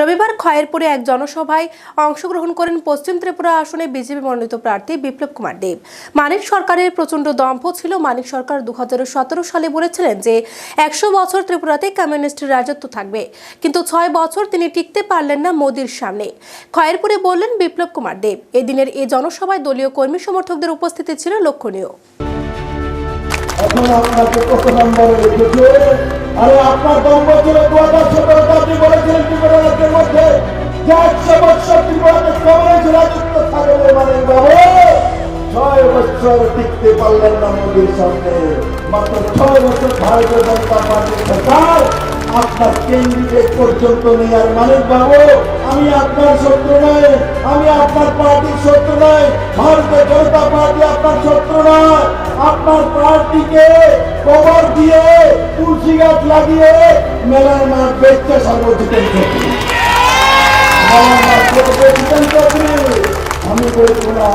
রবিবার খয়েরপুরে এক জনসভায় অংশগ্রহণ করেন পশ্চিম ত্রিপুরা আসনে বিজেপি মনোনীত প্রার্থী বিপ্লব কুমার দেব। মানিক সরকারের প্রচণ্ড দম্ভ ছিল। মানিক সরকার দুহাজার সতেরো সালে বলেছিলেন যে, একশো বছর ত্রিপুরাতে কমিউনিস্টের রাজত্ব থাকবে। কিন্তু ছয় বছর তিনি টিকতে পারলেন না মোদির সামনে। খয়েরপুরে বললেন বিপ্লব কুমার দেব। এদিনের এই জনসভায় দলীয় কর্মী সমর্থকদের উপস্থিতি ছিল লক্ষণীয়। কত নম্বরে আরে আপনার দম্ভ ছিল একশো বছর রাজত্ব থাকবে মানে ছয় বছর টিকতে পারলেন না মোদীর সামনে মাত্র ছয় বছর ভারতীয় জনতা পার্টির সরকার আপনার পর্যন্ত নেই। আর মানিক বাবু, আমি আপনার শত্রু নয় আমি আপনার পার্টির শত্রু নয় ভারতীয় জনতা পার্টি আপনার শত্রু নয়। আপনার পার্টিকে কবর দিয়ে তুলসী গাছ লাগিয়ে মেলার মাঠ বেচতে সর্বজিতেন চৌধুরী মেলার মাঠ বেচতে জিতেন চৌধুরী আমি বলব না